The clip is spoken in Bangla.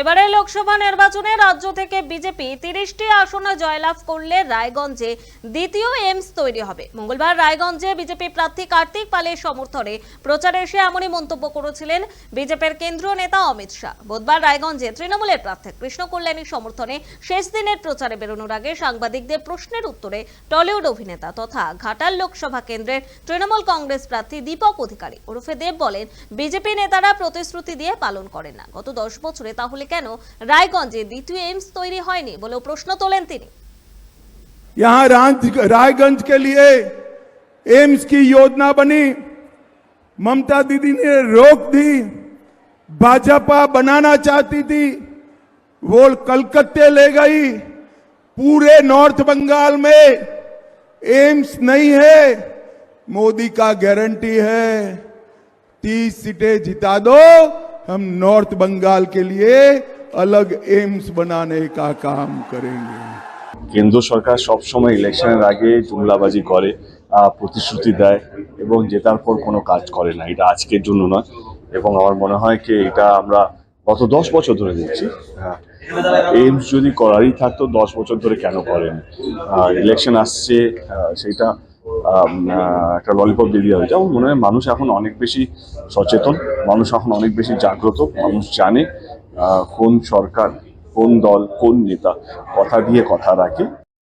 এবারে লোকসভা নির্বাচনে রাজ্য থেকে বিজেপি তিরিশটি আসনে জয়লাভ করলে রায়গঞ্জে দ্বিতীয় এমস তৈরি হবে। মঙ্গলবার রায়গঞ্জে বিজেপি প্রার্থী কার্তিক পালের সমর্থনে প্রচারে এসে এমনই মন্তব্য করেছিলেন বিজেপির কেন্দ্রীয় নেতা অমিত শাহ। বুধবার রায়গঞ্জে তৃণমূলের প্রার্থী কৃষ্ণ কল্যাণীর সমর্থনে শেষ দিনের প্রচারে বেরোনোর আগে সাংবাদিকদের প্রশ্নের উত্তরে টলিউড অভিনেতা তথা ঘাটাল লোকসভা কেন্দ্রের তৃণমূল কংগ্রেস প্রার্থী দীপক অধিকারী ওরফে দেব বলেন, বিজেপি নেতারা প্রতিশ্রুতি দিয়ে পালন করেন না। গত দশ বছরে তাহলে কেন রায়গঞ্জে দ্বিতীয় এইমস তৈরি হয়নি বলেও প্রশ্ন তোলেন তিনি यहाँ राज- रायगंज के लिए एम्स की योजना बनी ममता दीदी ने रोक दी भाजपा बनाना चाहती थी वो कलकत्ते ले गई पूरे नॉर्थ बंगाल में एम्स नहीं है मोदी का गारंटी है तीस सीटें जिता दो हम नॉर्थ बंगाल के लिए अलग एम्स बनाने का काम करेंगे কেন্দ্র সরকার সবসময় ইলেকশনের আগে জুমলাবাজি করে আহ, প্রতিশ্রুতি দেয় এবং জেতার পর কোনো কাজ করে না এটা আজকের জন্য নয় এবং আমার মনে হয় কি এটা আমরা গত দশ বছর ধরে দেখছি এইমস যদি করারই থাকতো দশ বছর ধরে কেন করেন ইলেকশন আসছে আহ, সেটা আম, আহ, একটা ললিপপ দিয়ে দেওয়া হয়েছে। আমার মনে হয় মানুষ এখন অনেক বেশি সচেতন, মানুষ এখন অনেক বেশি জাগ্রত, মানুষ জানে কোন সরকার, কোন দল, কোন নেতা কথা দিয়ে কথা রাখে।